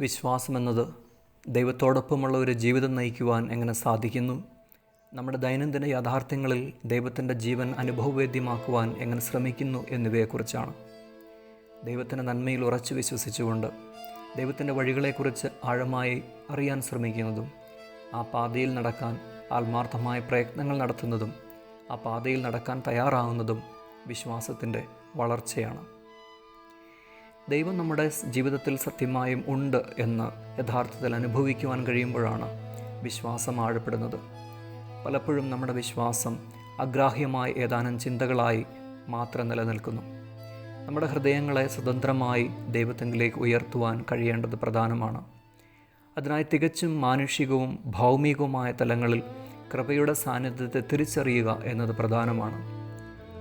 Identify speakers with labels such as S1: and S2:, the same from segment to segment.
S1: വിശ്വാസമെന്നത് ദൈവത്തോടൊപ്പമുള്ള ഒരു ജീവിതം നയിക്കുവാൻ എങ്ങനെ സാധിക്കുന്നു? നമ്മുടെ ദൈനംദിന യാഥാർത്ഥ്യങ്ങളിൽ ദൈവത്തിന്റെ ജീവൻ അനുഭവവേദ്യമാക്കുവാൻ എങ്ങനെ ശ്രമിക്കുന്നു എന്നിവയെക്കുറിച്ചാണ്. ദൈവത്തിന്റെ നന്മയിൽ ഉറച്ചു വിശ്വസിച്ചുകൊണ്ട് ദൈവത്തിന്റെ വഴികളെക്കുറിച്ച് ആഴമായി അറിയാൻ ശ്രമിക്കുന്നതും ആ പാതയിൽ നടക്കാൻ ആത്മാർത്ഥമായ പ്രയത്നങ്ങൾ നടത്തുന്നതും ആ പാതയിൽ നടക്കാൻ തയ്യാറാവുന്നതും വിശ്വാസത്തിന്റെ വളർച്ചയാണ്. ദൈവം നമ്മുടെ ജീവിതത്തിൽ സത്യമായും ഉണ്ട് എന്ന് യഥാർത്ഥത്തിൽ അനുഭവിക്കുവാൻ കഴിയുമ്പോഴാണ് വിശ്വാസം ആഴപ്പെടുന്നത്. പലപ്പോഴും നമ്മുടെ വിശ്വാസം അഗ്രാഹ്യമായ ഏതാനും ചിന്തകളായി മാത്രം നിലനിൽക്കുന്നു. നമ്മുടെ ഹൃദയങ്ങളെ സ്വതന്ത്രമായി ദൈവത്തെങ്കിലേക്ക് ഉയർത്തുവാൻ കഴിയേണ്ടത് പ്രധാനമാണ്. അതിനായി തികച്ചും മാനുഷികവും ഭൗമികവുമായ തലങ്ങളിൽ കൃപയുടെ സാന്നിധ്യത്തെ തിരിച്ചറിയുക എന്നത് പ്രധാനമാണ്.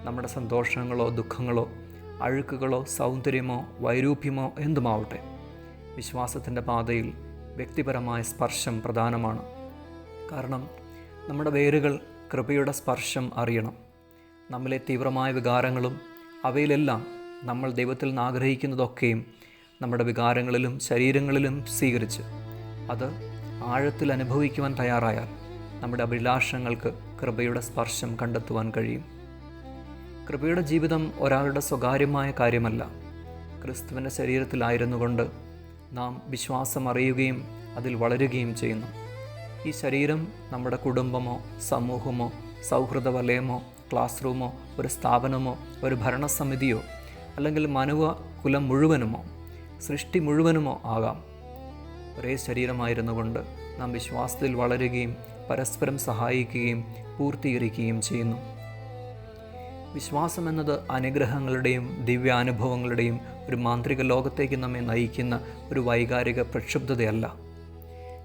S1: നമ്മുടെ സന്തോഷങ്ങളോ ദുഃഖങ്ങളോ അഴുക്കുകളോ സൗന്ദര്യമോ വൈരൂപ്യമോ എന്തുമാവട്ടെ വിശ്വാസത്തിന്റെ പാതയിൽ വ്യക്തിപരമായ സ്പർശം പ്രധാനമാണ്. കാരണം നമ്മുടെ വേരുകൾ കൃപയുടെ സ്പർശം അറിയണം. നമ്മിലെ തീവ്രമായ വികാരങ്ങളും അവയിലെല്ലാം നമ്മൾ ദൈവത്തിൽ നിന്ന് ആഗ്രഹിക്കുന്നതൊക്കെയും നമ്മുടെ വികാരങ്ങളിലും ശരീരങ്ങളിലും സ്വീകരിച്ച് അത് ആഴത്തിൽ അനുഭവിക്കുവാൻ തയ്യാറായാൽ നമ്മുടെ അഭിലാഷങ്ങൾക്ക് കൃപയുടെ സ്പർശം കണ്ടെത്തുവാൻ കഴിയും. കൃപയുടെ ജീവിതം ഒരാളുടെ സ്വകാര്യമായ കാര്യമല്ല. ക്രിസ്തുവിന്റെ ശരീരത്തിലായിരുന്നു കൊണ്ട് നാം വിശ്വാസം അറിയുകയും അതിൽ വളരുകയും ചെയ്യുന്നു. ഈ ശരീരം നമ്മുടെ കുടുംബമോ സമൂഹമോ സൗഹൃദ വലയമോ ക്ലാസ് റൂമോ ഒരു സ്ഥാപനമോ ഒരു ഭരണസമിതിയോ അല്ലെങ്കിൽ മനുവ കുലം മുഴുവനുമോ സൃഷ്ടി മുഴുവനുമോ ആകാം. ഒരേ ശരീരമായിരുന്നു കൊണ്ട് നാം വിശ്വാസത്തിൽ വളരുകയും പരസ്പരം സഹായിക്കുകയും പൂർത്തീകരിക്കുകയും ചെയ്യുന്നു. വിശ്വാസം എന്നത് അനുഗ്രഹങ്ങളുടെയും ദിവ്യാനുഭവങ്ങളുടെയും ഒരു മാന്ത്രിക ലോകത്തേക്ക് നമ്മെ നയിക്കുന്ന ഒരു വൈകാരിക പ്രക്ഷുബ്ധതയല്ല.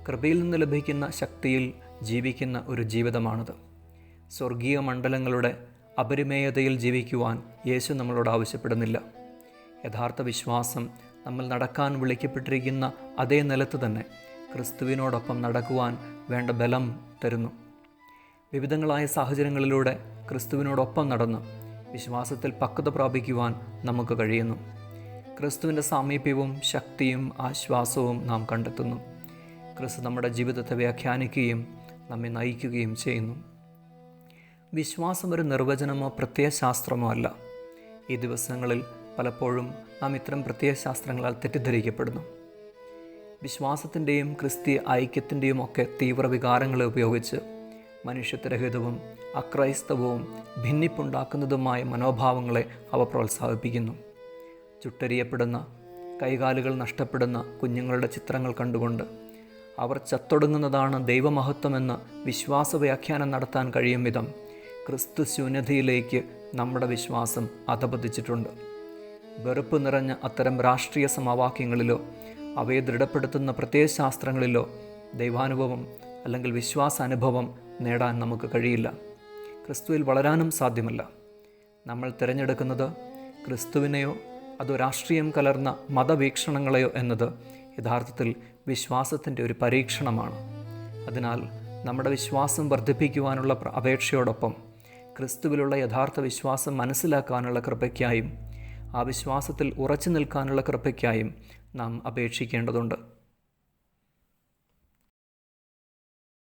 S1: കൃപയിൽ നിന്ന് ലഭിക്കുന്ന ശക്തിയിൽ ജീവിക്കുന്ന ഒരു ജീവിതമാണത്. സ്വർഗീയ മണ്ഡലങ്ങളുടെ അപരിമേയതയിൽ ജീവിക്കുവാൻ യേശു നമ്മളോട് ആവശ്യപ്പെടുന്നില്ല. യഥാർത്ഥ വിശ്വാസം നമ്മൾ നടക്കാൻ വിളിക്കപ്പെട്ടിരിക്കുന്ന അതേ നിലത്ത് തന്നെ ക്രിസ്തുവിനോടൊപ്പം നടക്കുവാൻ വേണ്ട ബലം തരുന്നു. വിവിധങ്ങളായ സാഹചര്യങ്ങളിലൂടെ ക്രിസ്തുവിനോടൊപ്പം നടന്ന് വിശ്വാസത്തിൽ പക്വത പ്രാപിക്കുവാൻ നമുക്ക് കഴിയുന്നു. ക്രിസ്തുവിന്റെ സാമീപ്യവും ശക്തിയും ആശ്വാസവും നാം കണ്ടെത്തുന്നു. ക്രിസ്തു നമ്മുടെ ജീവിതത്തെ വ്യാഖ്യാനിക്കുകയും നമ്മെ നയിക്കുകയും ചെയ്യുന്നു. വിശ്വാസം ഒരു നിർവചനമോ പ്രത്യയശാസ്ത്രമോ അല്ല. ഈ ദിവസങ്ങളിൽ പലപ്പോഴും നാം ഇത്തരം പ്രത്യയശാസ്ത്രങ്ങളാൽ തെറ്റിദ്ധരിക്കപ്പെടുന്നു. വിശ്വാസത്തിന്റെയും ക്രിസ്തീയ ഐക്യത്തിന്റെയും ഒക്കെ തീവ്ര വികാരങ്ങളെ ഉപയോഗിച്ച് മനുഷ്യത്വരഹിതവും അക്രൈസ്തവവും ഭിന്നിപ്പുണ്ടാക്കുന്നതുമായ മനോഭാവങ്ങളെ അവ പ്രോത്സാഹിപ്പിക്കുന്നു. ചുട്ടരിയപ്പെടുന്ന കൈകാലുകൾ നഷ്ടപ്പെടുന്ന കുഞ്ഞുങ്ങളുടെ ചിത്രങ്ങൾ കണ്ടുകൊണ്ട് അവർ ചത്തൊടുങ്ങുന്നതാണ് ദൈവമഹത്വമെന്ന് വിശ്വാസ വ്യാഖ്യാനം നടത്താൻ കഴിയും വിധം ക്രിസ്തു ശൂന്യതയിലേക്ക് നമ്മുടെ വിശ്വാസം അധപതിച്ചിട്ടുണ്ട്. വെറുപ്പ് നിറഞ്ഞ അത്തരം രാഷ്ട്രീയ സമവാക്യങ്ങളിലോ അവയെ ദൃഢപ്പെടുത്തുന്ന പ്രത്യയശാസ്ത്രങ്ങളിലോ ദൈവാനുഭവം അല്ലെങ്കിൽ വിശ്വാസ അനുഭവം നേടാൻ നമുക്ക് കഴിയില്ല. ക്രിസ്തുവിൽ വളരാനും സാധ്യമല്ല. നമ്മൾ തിരഞ്ഞെടുക്കുന്നത് ക്രിസ്തുവിനെയോ അതോ രാഷ്ട്രീയം കലർന്ന മതവീക്ഷണങ്ങളെയോ എന്നത് യഥാർത്ഥത്തിൽ വിശ്വാസത്തിന്റെ ഒരു പരീക്ഷണമാണ്. അതിനാൽ നമ്മുടെ വിശ്വാസം വർദ്ധിപ്പിക്കുവാനുള്ള അപേക്ഷയോടൊപ്പം ക്രിസ്തുവിലുള്ള യഥാർത്ഥ വിശ്വാസം മനസ്സിലാക്കാനുള്ള കൃപയ്ക്കായും ആ വിശ്വാസത്തിൽ ഉറച്ചു നിൽക്കാനുള്ള കൃപയ്ക്കായും നാം അപേക്ഷിക്കേണ്ടതുണ്ട്.